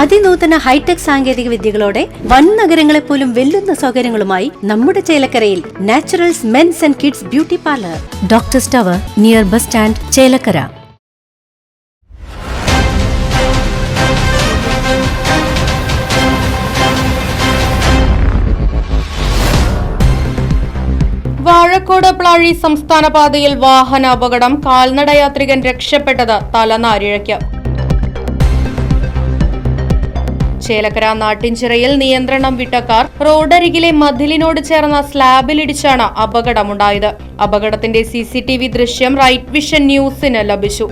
അതിനൂതന hi tech സാങ്കേതിക വിദ്യകളോടെ വൻ നഗരങ്ങളെ പോലും വെല്ലുന്ന സൗകര്യങ്ങളുമായി നമ്മുടെ ചേലക്കരയിൽ Naturals men's and kids beauty parlour. Doctor tower near bus stand Chelakkara. Vazhakkode Plazhi സംസ്ഥാന പാതയിൽ വാഹന അപകടം കാൽനടയാത്രികൻ രക്ഷപ്പെട്ടത് തലനാരിഴയ്ക്ക്. ചേലക്കര നാട്ടിൻചിറയിൽ നിയന്ത്രണം വിട്ട കാർ റോഡരികിലെ മതിലിനോട് ചേർന്ന സ്ലാബിലിടിച്ചാണ് അപകടമുണ്ടായത്. അപകടത്തിന്റെ സി ദൃശ്യം റൈറ്റ് വിഷൻ ന്യൂസിന് ലഭിച്ചു.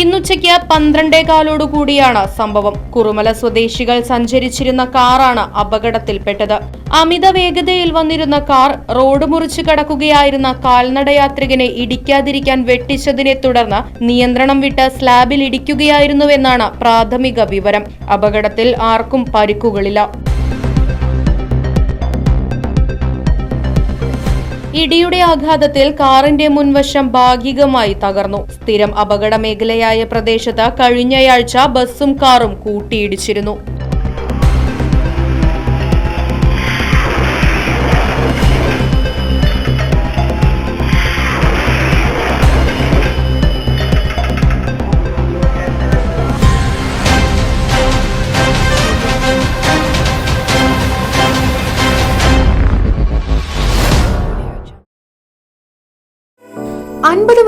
ഇന്നുച്ചയ്ക്ക് പന്ത്രണ്ടേകാലോടുകൂടിയാണ് സംഭവം. കുറുമല സ്വദേശികൾ സഞ്ചരിച്ചിരുന്ന കാറാണ് അപകടത്തിൽപ്പെട്ടത്. അമിത വേഗതയിൽ വന്നിരുന്ന കാർ റോഡ് മുറിച്ചു കടക്കുകയായിരുന്ന കാൽനടയാത്രികനെ ഇടിക്കാതിരിക്കാൻ വെട്ടിച്ചതിനെ തുടർന്ന് നിയന്ത്രണം വിട്ട് സ്ലാബിൽ ഇടിക്കുകയായിരുന്നുവെന്നാണ് പ്രാഥമിക വിവരം. അപകടത്തിൽ ആർക്കും പരിക്കുകളില്ല. ഇടിയുടെ ആഘാതത്തിൽ കാറിന്റെ മുൻവശം ഭാഗികമായി തകർന്നു. സ്ഥിരം അപകട മേഖലയായ പ്രദേശത്ത് കഴിഞ്ഞയാഴ്ച ബസ്സും കാറും കൂട്ടിയിടിച്ചിരുന്നു.